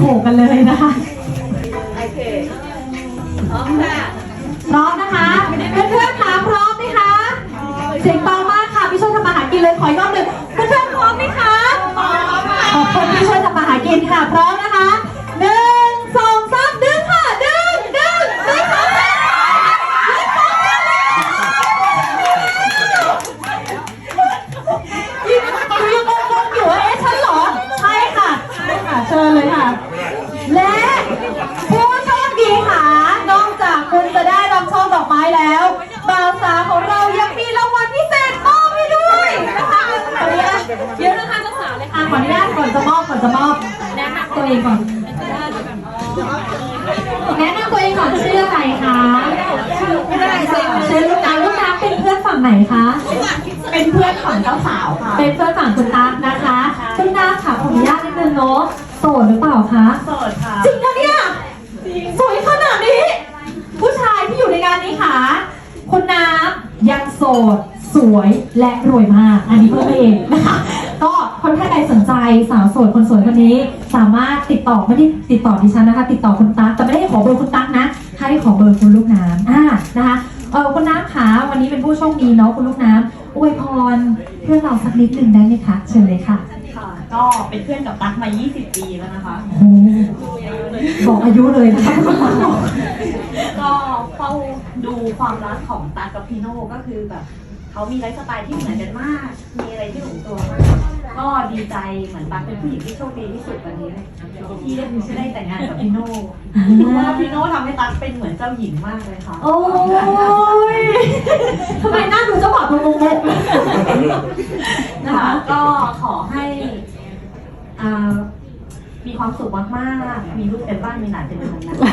โขกกันเลยนะคะโอเคพร้อมค่ะพร้อมนะคะเพื่อนๆคะพร้อมไหมคะเสียงเบามากค่ะพี่ช่วยทำมาหากินเลยขออีกรอบหนึ่งเพื่อนๆพร้อมไหมคะพร้อมค่ะขอบคุณที่ช่วยทำมาหากินค่ะพร้อมนะคะหนึ่งสองสามดึงค่ะดึงดึงดึงค่ะดึงค่ะยังงงๆอยู่ว่าเอ๊ะฉันเหรอใช่ค่ะใช่ค่ะเชิญเลยค่ะและผู้โชคดีค่ะ นอกจากคุณจะได้รับช่อดอกไม้แล้วบ่าวสาวของเรายังมีรางวัลพิเศษมอบให้ด้วยนะคะขออนุญาตเดี๋ยวนะคะเจ้าสาวเลยค่ะขออนุญาตก่อนจะมอบก่อนจะมอบแนะนำตัวเองก่อนแนะนำตัวเองก่อนชื่ออะไรคะชื่อลูกน้ำลูกน้ำเป็นเพื่อนฝั่งไหนคะ เป็นเพื่อนของเจ้าสาวค่ะ เป็นเพื่อนฝั่งคุณตั๊กนะคะคุณตั๊กค่ะขออนุญาตนิดนึงเนาะโสดหรือเปล่าคะ โสดค่ะ จริงนะเนี่ยสวยขนาดนี้ ผู้ชายที่อยู่ในงานนี้ค่ะคุณน้ำยัง โสด สวยและรวยมาก อันนี้เพื่อนเองนะคะ ก็คนท่านใดสนใจสาวโสดคนสวยคนนี้ สามารถติดต่อไม่ได้ติดต่อดิฉันนะคะ ติดต่อคุณตั๊กแต่ไม่ได้ขอเบอร์คุณตั๊กนะให้ขอเบอร์คุณลูกน้ำอ่านะคะเออคุณน้ำคะวันนี้เป็นผู้โชคดีเนาะคุณลูกน้ำอวยพรเพื่อนเราสักนิดหนึ่งได้ไหมคะเชิญเลยค่ะค่ะก็เป็นเพื่อนกับตั๊กมา 20 ปีแล้วนะคะ โอ้โหบอกอายุเลยนะคะก็เฝ้า ดูความรักของตั๊กกับพีโน่ก็คือแบบเขามีไลฟ์สไตล์ที่เหมือนกันมาก มีอะไรที่ลงตัวมาก ก็ดีใจเหมือนตั๊กเป็นผู้หญิงที่โชคดีที่สุดวันนี้เลยที่ได้ได้แต่งงานกับพีโน่เพราะว่าพีโน่ทำให้ตั๊กเป็นเหมือนเจ้าหญิงมากเลยค่ะ โอ้ยทำไมหน้าดูเจ้าบ่าวตัวงงๆนะคะ ก็ขอให้อ่ามีความสุขมากๆ มีลูกเป็นบ้านมีหลานเป็นเมืองนะคะ